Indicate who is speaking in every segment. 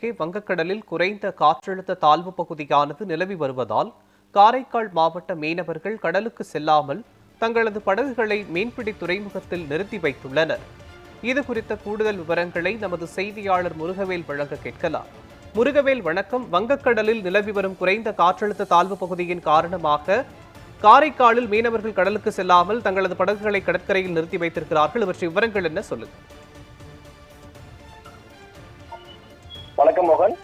Speaker 1: தெற்கே வங்கக்கடலில் குறைந்த காற்றழுத்த தாழ்வு பகுதியானது நிலவி வருவதால் காரைக்கால் மாவட்ட மீனவர்கள் கடலுக்கு செல்லாமல் தங்களது படகுகளை மீன்பிடி துறைமுகத்தில் நிறுத்தி வைத்துள்ளனர். இது குறித்த கூடுதல் விவரங்களை நமது செய்தியாளர் முருகவேல் வழங்க கேட்கலாம். முருகவேல் வணக்கம். வங்கக்கடலில் நிலவி வரும் குறைந்த காற்றழுத்த தாழ்வு பகுதியின் காரணமாக காரைக்காலில் மீனவர்கள் கடலுக்கு செல்லாமல் தங்களது படகுகளை கடற்கரையில் நிறுத்தி வைத்திருக்கிறார்கள். இவற்றின் விவரங்கள் என்ன? சொல்லுங்கள்
Speaker 2: வணக்கம் மோகன்.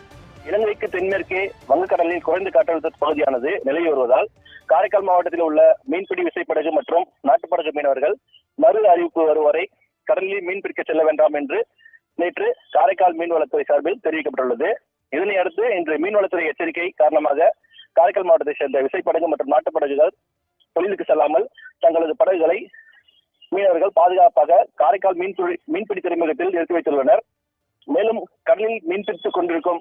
Speaker 2: இலங்கைக்கு தென்மேற்கே வங்கக்கடலில் குறைந்த காற்றழுத்த பகுதியானது நிலவி வருவதால் காரைக்கால் மாவட்டத்தில் உள்ள மீன்பிடி விசைப்படகு மற்றும் நாட்டுப்படகு மீனவர்கள் மறு அறிவிப்பு வரும் வரை கடலில் மீன் பிடிக்க செல்ல வேண்டாம் என்று நேற்று காரைக்கால் மீன்வளத்துறை சார்பில் தெரிவிக்கப்பட்டுள்ளது. இதனை அடுத்து இன்று மீன்வளத்துறை எச்சரிக்கை காரணமாக காரைக்கால் மாவட்டத்தை சேர்ந்த விசைப்படகு மற்றும் நாட்டுப்படகுகள் தொழிலுக்கு செல்லாமல் தங்களது படகுகளை மீனவர்கள் பாதுகாப்பாக காரைக்கால் மீன்பிடி மீன்பிடி துறைமுகத்தில் நிறுத்தி வைத்துள்ளனர். மேலும் கடலில் மீன் பிடித்துக் கொண்டிருக்கும்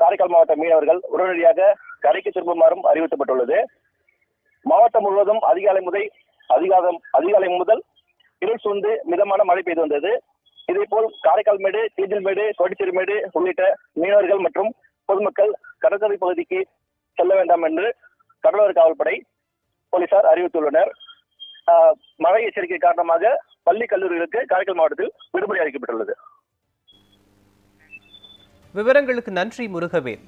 Speaker 2: காரைக்கால் மாவட்ட மீனவர்கள் உடனடியாக கரைக்கு திரும்புமாறும் அறிவிக்கப்பட்டுள்ளது மாவட்டம் முழுவதும் அதிகாலை முதல் அதிகாலம் அதிகாலை முதல் இருள் சூழ்ந்து மிதமான மழை பெய்து வந்தது. இதேபோல் காரைக்கால் மேடு தீஜல்மேடு கோடிச்சேரிமேடு உள்ளிட்ட மீனவர்கள் மற்றும் பொதுமக்கள் கடற்கரை பகுதிக்கு செல்ல வேண்டாம் என்று கடலோர காவல்படை போலீசார் அறிவித்துள்ளனர். ஆஹ், மழை எச்சரிக்கை காரணமாக பள்ளி கல்லூரிகளுக்கு காரைக்கால் மாவட்டத்தில் விடுமுறை அளிக்கப்பட்டுள்ளது
Speaker 1: விவரங்களுக்கு நன்றி முருகவேல்.